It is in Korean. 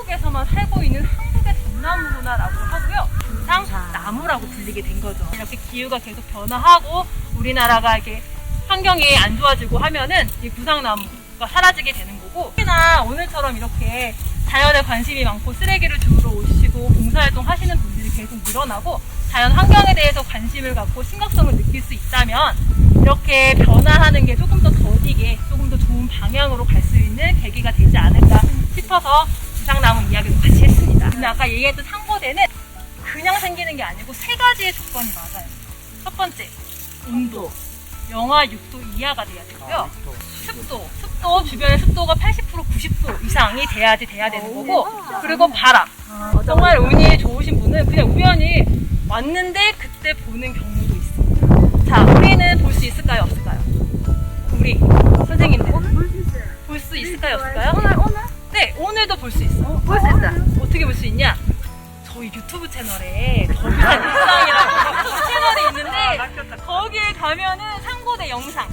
한국에서만 살고 있는 한국의 전나무구나라고 하고요. 김상 나무라고 불리게 된 거죠. 이렇게 기후가 계속 변화하고 우리나라가 이게 환경이 안 좋아지고 하면은 이 구상나무가 사라지게 되는 거고 특히나 오늘처럼 이렇게 자연에 관심이 많고 쓰레기를 주로 오시고 봉사활동 하시는 분들이 계속 늘어나고 자연 환경에 대해서 관심을 갖고 심각성을 느낄 수 있다면 이렇게 변화하는 게 조금 더 더디게 조금 더 좋은 방향으로 갈 수 있는 계기가 되지 않을까 싶어서 근데 아까 얘기했던 상고대는 그냥 생기는 게 아니고 세 가지의 조건이 맞아요. 첫 번째, 온도. 영하 6도 이하가 돼야 되고요. 습도, 습도, 주변의 습도가 80% 90% 이상이 돼야지 돼야 되는 거고, 그리고 바람. 정말 운이 좋으신 분은 그냥 우연히 왔는데 그때 보는 경우도 있습니다. 자, 우리는 볼 수 있을까요, 없을까요? 우리 선생님들 볼 수 있을까요, 없을까요? 오늘 오늘 네, 오늘도 볼 수 있어. 볼수 있어. 어떻게 볼 수 있냐? 저희 유튜브 채널에 더비한 일상이라고 채널이 있는데 거기에 가면은 상고대 영상